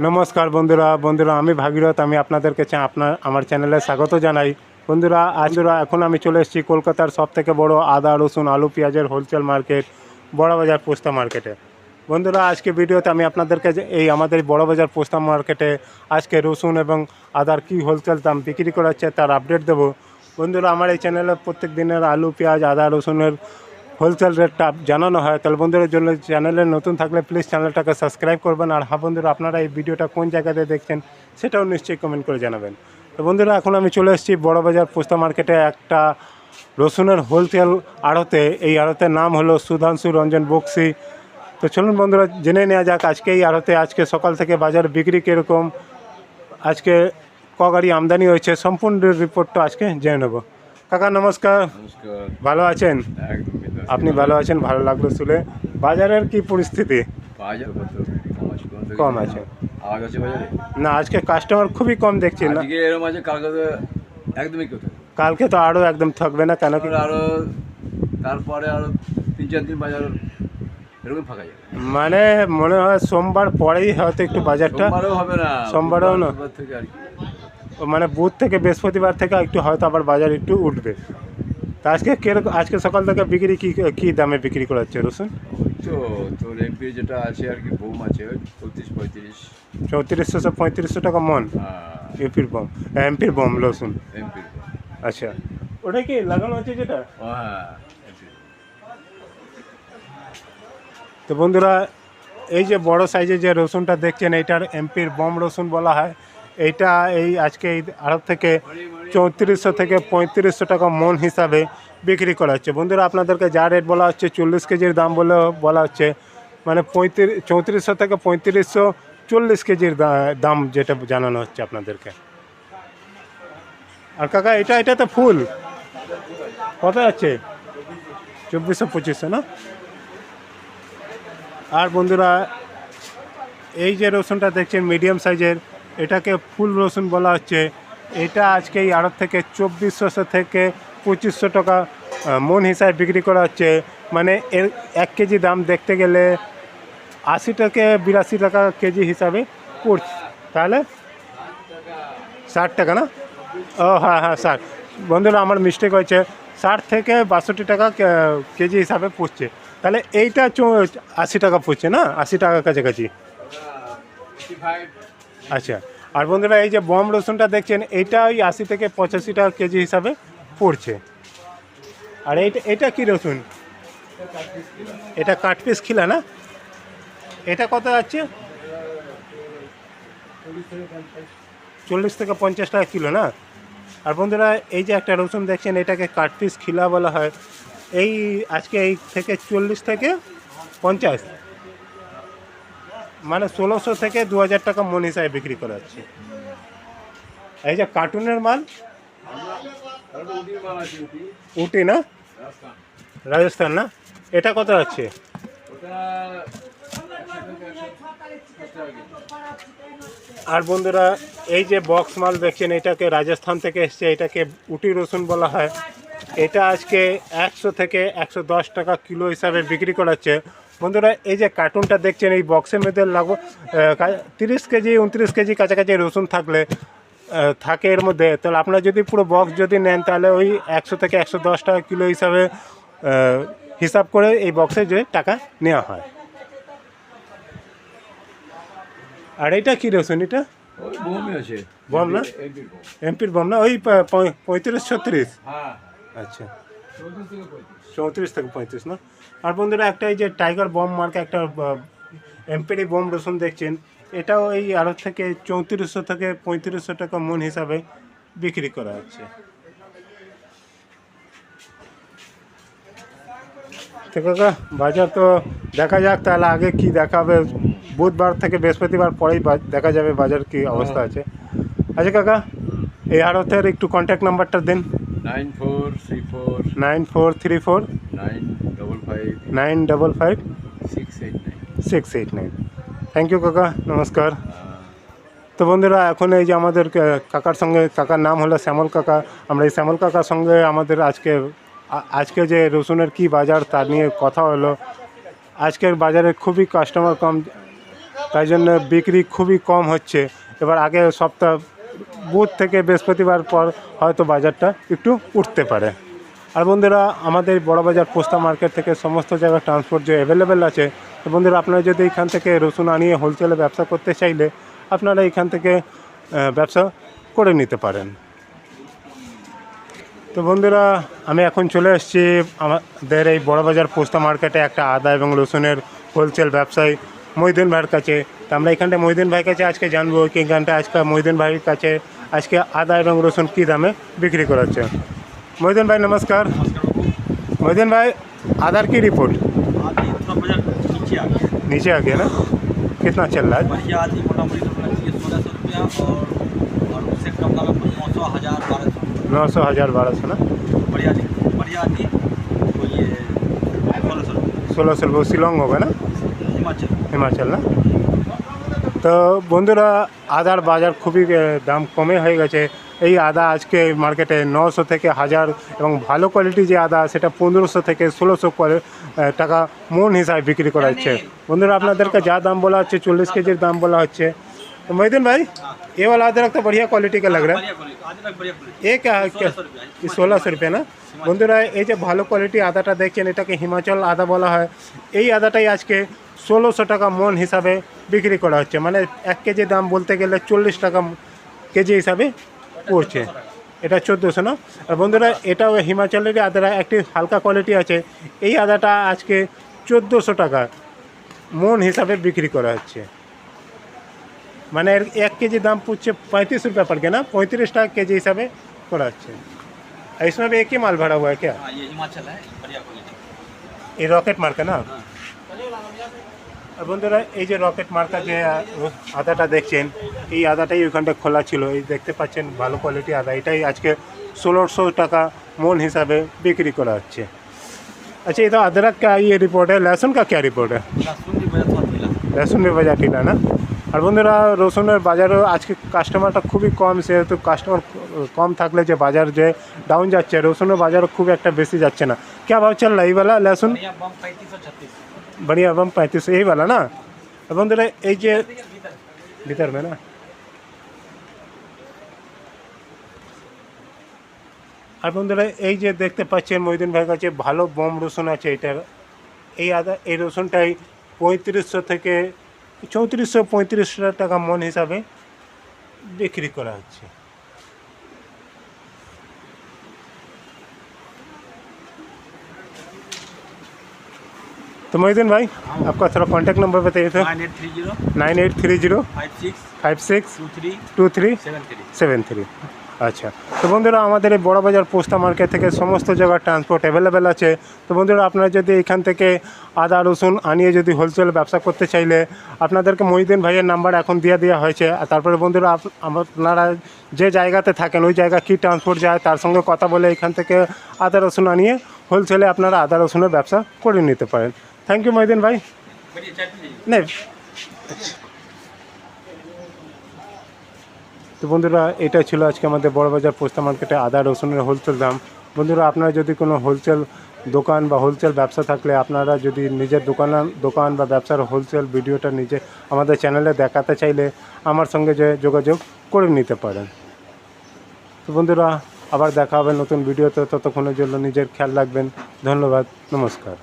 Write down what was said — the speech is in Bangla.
নমস্কার বন্ধুরা বন্ধুরা, আমি ভাগীরথ, আমি আপনাদেরকে চা- আপনার আমার চ্যানেলে স্বাগত জানাই। বন্ধুরা আজরা এখন আমি চলে এসেছি কলকাতার সব থেকে বড় আদা, রসুন, আলু, পেঁয়াজের হোলসেল মার্কেট বড়বাজার পোস্তা মার্কেটে বন্ধুরা, আজকে ভিডিওতে আমি আপনাদেরকে এই আমাদের বড়বাজার পোস্তা মার্কেটে আজকে রসুন এবং আদার কী হোলসেল দাম বিক্রি করা হচ্ছে তার আপডেট দেবো। বন্ধুরা, আমার এই চ্যানেলে প্রত্যেক দিনের আলু, পেঁয়াজ, আদা, রসুনের হোলসেল রেটটা জানানো হয় তাহলে বন্ধুদের জন্য চ্যানেলে নতুন থাকলে প্লিজ চ্যানেলটাকে সাবস্ক্রাইব করবেন। আর হ্যাঁ বন্ধুরা আপনারা এই ভিডিওটা কোন জায়গাতে দেখছেন সেটাও নিশ্চয়ই কমেন্ট করে জানাবেন। তো বন্ধুরা এখন আমি চলে এসেছি বড়বাজার পোস্তা মার্কেটে একটা রসুনের হোলসেল আড়তে। এই আড়তের নাম হলো সুধাংশু রঞ্জন বক্সি। তো চলুন বন্ধুরা জেনে নেওয়া যাক আজকে এই আড়তে আজকে সকাল থেকে বাজার বিক্রি কীরকম আজকে ক গাড়ি আমদানি হয়েছে সম্পূর্ণ রিপোর্টটা আজকে জেনে নেব। কাকা নমস্কার। ভালো আছেন? একদম। আপনি ভালো আছেন ভালো লাগল শুনে। বাজারের কি পরিস্থিতি? বাজার কম আছে। আওয়াজ বাজারে? না আজকে কাস্টমার খুবই কম দেখছি। না আজকে এরকম আছে কালকে তো একদমই কেউ কালকে তো আরও একদম থাকবে না কেন কি? তারপরে তিন চার দিন বাজার এরকম ফাঁকা যাবে। মানে মনে হয় সোমবার পরেই হয়তো একটু বাজারটা সোমবারেও হবে না সোমবারেও মানে বুধ থেকে বৃহস্পতিবার থেকে একটু হয়তো আবার বাজার একটু উঠবে। তা আজকে কীরকম আজকে সকাল থেকে বিক্রি কি কি দামে বিক্রি করা হচ্ছে রসুন? তো তোর এমপি যেটা আছে আর কি বোম আছে চৌত্রিশ পঁয়ত্রিশ। চৌত্রিশশো পঁয়ত্রিশশো টাকা মন? এমপির বম। এমপির বম রসুন? এমপির আচ্ছা। ওটা কি লাগানো হচ্ছে যেটা? হ্যাঁ তো বন্ধুরা এই যে বড় সাইজের যে রসুনটা দেখছেন এইটার এমপির বম রসুন বলা হয়। এইটা এই আজকে এই আড়ত থেকে চৌত্রিশশো থেকে পঁয়ত্রিশশো টাকা মন হিসাবে বিক্রি করা হচ্ছে। বন্ধুরা, আপনাদেরকে যা রেট বলা হচ্ছে, চল্লিশ কেজির দাম বলে বলা হচ্ছে। মানে পঁয়ত্রিশ, চৌত্রিশশো থেকে পঁয়ত্রিশশো, চল্লিশ কেজির দাম যেটা জানানো হচ্ছে আপনাদেরকে। আর কাকা, এটা এটা তো ফুল। কত আছে চব্বিশশো, পঁচিশশো, না? আর বন্ধুরা, এই যে রসুনটা দেখছেন মিডিয়াম সাইজের এটাকে ফুল রসুন বলা হচ্ছে। এটা আজকে এই আড়ত থেকে চব্বিশশো থেকে পঁচিশশো টাকা মন হিসাবে বিক্রি করা হচ্ছে। মানে এর এক কেজি দাম দেখতে গেলে আশি থেকে বিরাশি টাকা কেজি হিসাবে পড়ছে। তাহলে ষাট টাকা না? ও হ্যাঁ হ্যাঁ ষাট। বন্ধুরা, আমার মিস্টেক হয়েছে। ষাট থেকে বাষট্টি টাকা কেজি হিসাবে পড়ছে। তাহলে এইটা আশি টাকা পড়ছে না? আশি টাকা কাছাকাছি। আচ্ছা আর বন্ধুরা এই যে বম রসুনটা দেখছেন এইটা ওই আশি থেকে পঁচাশি টাকা কেজি হিসাবে পড়ছে। আর এইটা এটা কি রসুন? এটা কাঠ পিস খিলা না? এটা কত যাচ্ছে? চল্লিশ থেকে পঞ্চাশ টাকা কিলো না? আর বন্ধুরা এই যে একটা রসুন দেখছেন, এটাকে কাঠ পিস খিলা বলা হয়। এই আজকে এই থেকে চল্লিশ থেকে পঞ্চাশ। মানে ষোলোশো থেকে দু হাজার টাকা মন হিসাবে বিক্রি করা হচ্ছে এই যে কার্টুনের মাল? উটি না? রাজস্থান না? এটা কত আছে আর বন্ধুরা, এই যে বক্স মাল দেখছেন, এটাকে রাজস্থান থেকে এসছে, এটাকে উটি রসুন বলা হয়। এটা আজকে একশো থেকে একশো দশ টাকা কিলো হিসাবে বিক্রি করাচ্ছে। বন্ধুরা এই যে কার্টুনটা দেখছেন এই বক্সের মধ্যে লাগবো তিরিশ কেজি উনত্রিশ কেজি কাছাকাছি রসুন থাকলে থাকে এর মধ্যে। তাহলে আপনারা যদি পুরো বক্স যদি নেন তাহলে ওই একশো থেকে একশো দশ টাকা কিলো হিসাবে হিসাব করে এই বক্সে যে টাকা নেওয়া হয়। আর এটা কী রসুন এটা? বম না? এমপির বোম না? ওই পঁয়- পঁয়ত্রিশ ছত্রিশ? হ্যাঁ। আচ্ছা। চৌত্রিশ থেকে পঁয়ত্রিশ না? আর বন্ধুরা একটা এই যে টাইগার বম মার্কে একটা এমপিডি বম রসুন দেখছেন এটাও এই আরও থেকে চৌত্রিশশো থেকে পঁয়ত্রিশশো টাকা মন হিসাবে বিক্রি করা হচ্ছে। কাকা বাজার তো দেখা যাক তাহলে আগে কি দেখাবে? বুধবার থেকে বৃহস্পতিবার পরেই দেখা যাবে বাজার কি অবস্থা আছে। আচ্ছা কাকা এই আড়তের একটু কন্ট্যাক্ট নাম্বারটা দেন। Nine four three four nine four three four nine double five nine double five six eight nine. Six eight nine thank you কাকা নমস্কার। তো বন্ধুরা এখন এই যে আমাদের কাকার সঙ্গে কাকার নাম হলো শ্যামল কাকা। আমরা এই শ্যামল কাকার সঙ্গে আমাদের আজকে আজকে যে রসুনের কি বাজার তার নিয়ে কথা হলো। আজকের বাজারে খুবই কাস্টমার কম তাই জন্য বিক্রি খুবই কম হচ্ছে। এবার আগে সপ্তাহ বুধ থেকে বৃহস্পতিবার পর হয়তো বাজারটা একটু উঠতে পারে। আর বন্ধুরা, আমাদের বড়বাজার পোস্তা মার্কেট থেকে সমস্ত জায়গায় ট্রান্সপোর্ট যে অ্যাভেলেবেল আছে, তো বন্ধুরা, আপনারা যদি এখান থেকে রসুন আনিয়ে হোলসেলে ব্যবসা করতে চাইলে আপনারা এখান থেকে ব্যবসা করে নিতে পারেন। তো বন্ধুরা, আমি এখন চলে এসেছি আমাদের এই বড়বাজার পোস্তা মার্কেটে একটা আদা এবং রসুনের হোলসেল ব্যবসায়ী মহিদিন ভাইয়ের কাছে। তো আমরা এখানটা মহিদিন ভাইয়ের কাছে আজকে জানব, কি এখানটা আজকে মহিদিন ভাইয়ের কাছে আজকে আদা এবং রসুন কী দামে বিক্রি করা হচ্ছে মহিদিন ভাই নমস্কার মহিদিন ভাই आधार की रिपोर्ट आधी थोड़ा बजट नीचे आ गया नीचे आ गया ना कितना चल रहा है बढ़िया आधी मोटा मोटी तो लगती है सोलह सौ रुपया और और उससे कम का नौ सौ हज़ार बारह सौ नौ सौ हज़ार बारह सौ ना बढ़िया आधी बढ़िया आधी तो ये सोलह सौ रुपया ষোলো সौ वो शिलोंग होगा ना हिमाचल হিমাচল না তো বন্ধুরা আদার বাজার খুবই দাম কমে হয়ে গেছে। এই আদা আজকে মার্কেটে নশো থেকে হাজার এবং ভালো কোয়ালিটি যে আদা সেটা পনেরোশো থেকে ষোলোশো টাকা মন হিসাবে বিক্রি করা হচ্ছে। বন্ধুরা আপনাদেরকে যা দাম বলা হচ্ছে চল্লিশ কেজির দাম বলা হচ্ছে। तो मोहिदीन भाई ये वाला अदरक तो बढ़िया क्वालिटी का लग रहा है बढ़िया क्वालिटी आधी तक बढ़िया क्वालिटी ये क्या है क्या 1600 रुपया है। ষোলো শো রুপিয়া না বন্ধুরা এই যে ভালো কোয়ালিটি আদাটা দেখছেন এটাকে হিমাচল আদা বলা হয় এই আদাটাই আজকে ষোলোশো টাকা মন হিসাবে বিক্রি করা হচ্ছে মানে এক কেজি দাম বলতে গেলে চল্লিশ টাকা কেজি হিসাবে পড়ছে এটা চোদ্দোশো না আর বন্ধুরা এটাও হিমাচলেরই আদাটা একটি হালকা কোয়ালিটি আছে এই আদাটা আজকে চোদ্দোশো টাকা মন হিসাবে বিক্রি করা হচ্ছে মানে এর এক কেজি দাম পড়ছে पैंतीस रुपया पड़ गया ना पैंतीस टाका के जी हिसाब से करा अच्छे इसमें भी एक ही माल भरा हुआ है क्या हाँ ये हिमाचल है बढ़िया क्वालिटी ये রকেট মার্কা না আর বন্ধুরা এই যে রকেট মার্কা যে আহ, আদাটা দেখছেন এই আদাটাই ওইখানটা খোলা ছিল এই দেখতে পাচ্ছেন ভালো কোয়ালিটি আদা এটাই আজকে ষোলোশো টাকা মন হিসাবে বিক্রি করা হচ্ছে अच्छा ये तो अदरक का ये रिपोर्ट है लहसुन का क्या रिपोर्ट है लहसुन भी बढ़िया थोड़ा ढीला রসুনের বাজার ঠিক না আর বন্ধুরা রসুনের বাজারও আজকে কাস্টমারটা খুবই কম সেহেতু কাস্টমার কম থাকলে যে বাজার যে ডাউন যাচ্ছে রসুনের বাজারও খুব একটা বেশি যাচ্ছে না क्या भाव चल रहा है ये वाला लहसुन बढ़िया बम पैंतीस सौ छत्तीस बढ़िया बम पैंतीस यही वाला ना আর বন্ধুরা এই যে ভিতর में না আর বন্ধুরা এই যে দেখতে পাচ্ছেন মহিদিন ভাইয়ের কাছে ভালো বম রসুন আছে এটার এই আদা এই রসুনটাই পঁয়ত্রিশশো থেকে চৌত্রিশশো পঁয়ত্রিশশো টাকা মন হিসাবে বিক্রি করা হচ্ছে तो मोहिदीन भाई आपका थोड़ा कांटेक्ट नंबर बताइए थे nine eight three zero nine eight three zero five six five six two three two three seven three seven three আচ্ছা। তো বন্ধুরা আমাদের এই বড়বাজার পোস্তা মার্কেট থেকে সমস্ত জায়গার ট্রান্সপোর্ট অ্যাভেলেবেল আছে। তো বন্ধুরা আপনারা যদি এখান থেকে আদা রসুন আনিয়ে যদি হোলসেল ব্যবসা করতে চাইলে আপনাদেরকে মহিদিন ভাইয়ের নাম্বার এখন দিয়ে দেওয়া হয়েছে। আর তারপরে বন্ধুরা আপনারা যে জায়গাতে থাকেন ওই জায়গা কী ট্রান্সপোর্ট যায় তার সঙ্গে কথা বলে এখান থেকে আদা রসুন আনিয়ে হোলসেলে আপনারা আদা রসুনের ব্যবসা করে নিতে পারেন। থ্যাংক ইউ মহিদিন ভাই। নেই তো বন্ধুরা এটা ছিল আজকে আমাদের বড়বাজার পোস্তা মার্কেটে আদা, রসুনের হোলসেল দাম। বন্ধুরা, আপনারা যদি কোনো হোলসেল দোকান বা হোলসেল ব্যবসা থাকলে আপনারা যদি নিজের দোকান দোকান বা ব্যবসার হোলসেল ভিডিওটা নিজে আমাদের চ্যানেলে দেখাতে চাইলে আমার সঙ্গে যে যোগাযোগ করে নিতে পারেন। তো বন্ধুরা, আবার দেখা হবে নতুন ভিডিওতে। ততক্ষণের জন্য নিজের খেয়াল রাখবেন। ধন্যবাদ, নমস্কার।